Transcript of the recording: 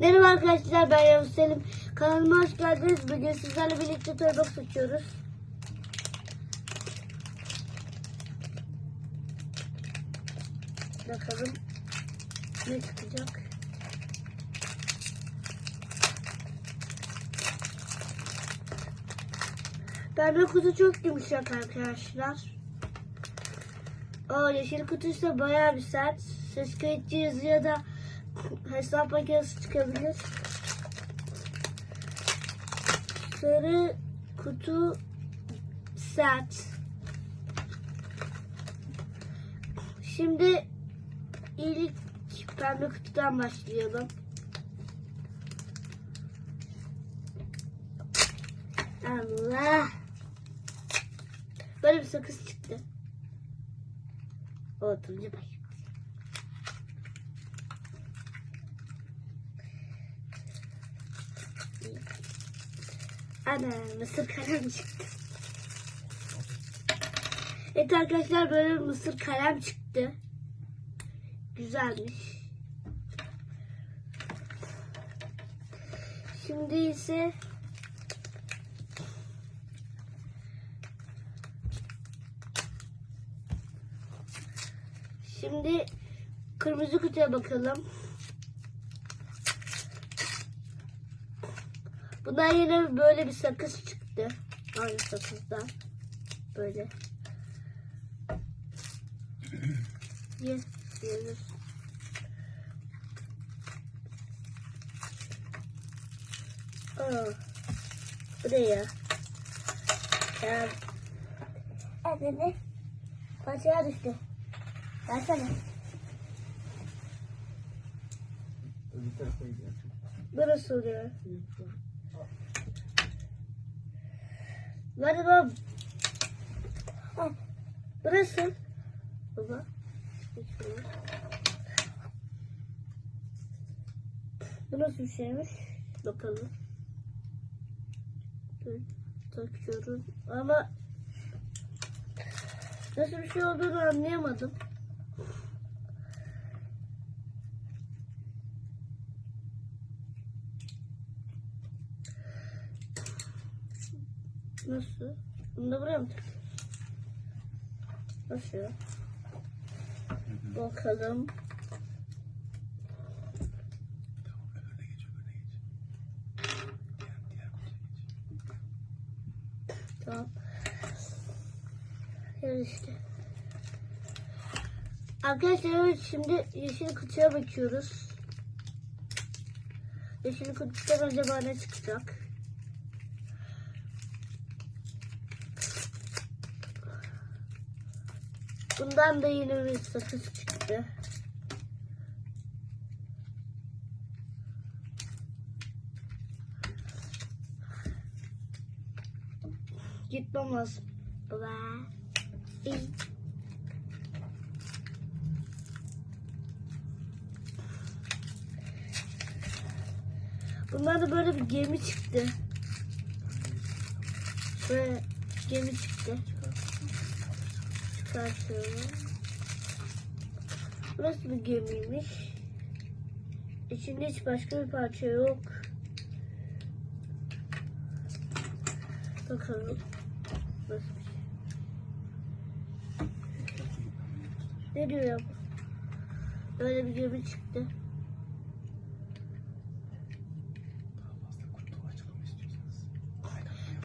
Merhaba arkadaşlar ben Yavuz Selim. Kanalıma hoş geldiniz. Bugün sizlerle birlikte toybox açıyoruz. Bakalım ne çıkacak. Pembe kutu çok yumuşak arkadaşlar. O yeşil kutu ise bayağı bir sert. Ses kayıt cihazı ya da hesap makinesi çıkabilir. Sarı kutu sert. Şimdi ilk pembe kutudan başlayalım. Allah. Böyle bir sakız çıktı. O turuncu. Ana mısır kalem çıktı. Evet arkadaşlar böyle mısır kalem çıktı. Güzelmiş. Şimdi ise Şimdi kırmızı kutuya bakalım. Bundan yine böyle bir sakız çıktı. Aynı sakızdan. Böyle. Ye, yiyoruz. Aa, bu ne ya? Ya. Evet, ne? Parçaya düştü. Versene. Burası oluyor. Hadi baba. Ha, Burası. Baba. Bu nasıl bir şeymiş? Bakalım. Dur, takıyorum. Ama nasıl bir şey olduğunu anlayamadım. Nasıl? Bunu da buraya mı takıyoruz? Nasıl? Bakalım. Tamam. Evet işte. Arkadaşlar evet şimdi yeşil kutuya bakıyoruz. Yeşil kutudan acaba ne çıkacak? Bundan da yine bir sakız çıktı. Gitmem lazım. Bye. Bundan da böyle bir gemi çıktı. Böyle gemi çıktı. Çıkartıyorum. Burası bir gemiymiş. İçinde hiç başka bir parça yok. Bakalım. Nasıl bir şey? Ne diyor ya? Böyle bir gemi çıktı.